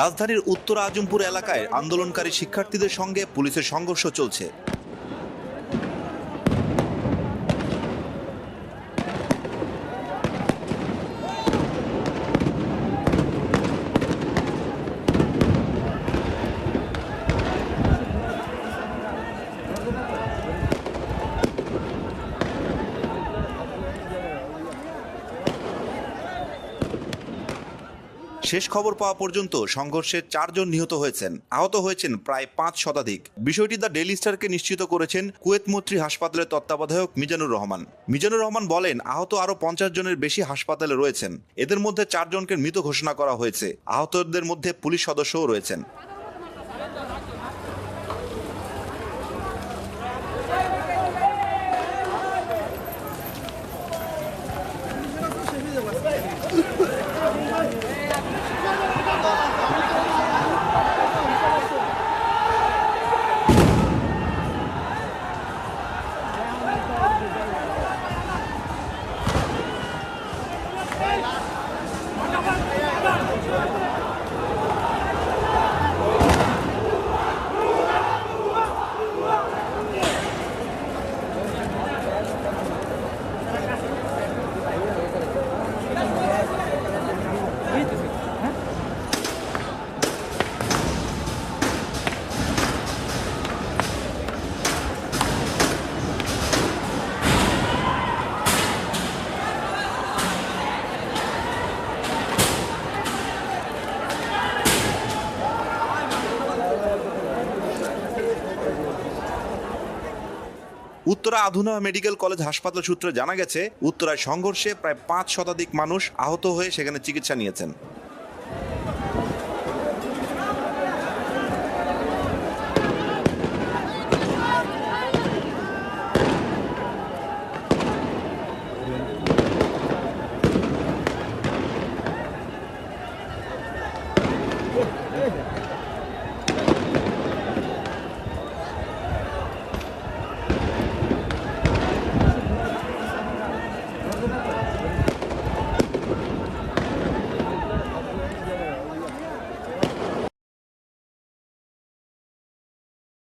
রাজধানীর উত্তর আজমপুর এলাকায় আন্দোলনকারী শিক্ষার্থীদের সঙ্গে পুলিশের সংঘর্ষ চলছে। শেষ খবর পাওয়া পর্যন্ত সংঘর্ষে চারজন নিহত হয়েছেন। আহত হয়েছেন প্রায় পাঁচ শতাধিক। বিষয়টি দ্য ডেলি স্টারকে নিশ্চিত করেছেন কুয়েত মৈত্রী হাসপাতালের তত্ত্বাবধায়ক মিজানুর রহমান। মিজানুর রহমান বলেন, আহত আরও পঞ্চাশ জনের বেশি হাসপাতালে রয়েছেন। এদের মধ্যে চারজনকে মৃত ঘোষণা করা হয়েছে। আহতদের মধ্যে পুলিশ সদস্যও রয়েছেন। উত্তরা আধুনা মেডিকেল কলেজ হাসপাতাল সূত্রে জানা গেছে, উত্তরায় সংঘর্ষে প্রায় পাঁচ শতাধিক মানুষ আহত হয়ে সেখানে চিকিৎসা নিয়েছেন।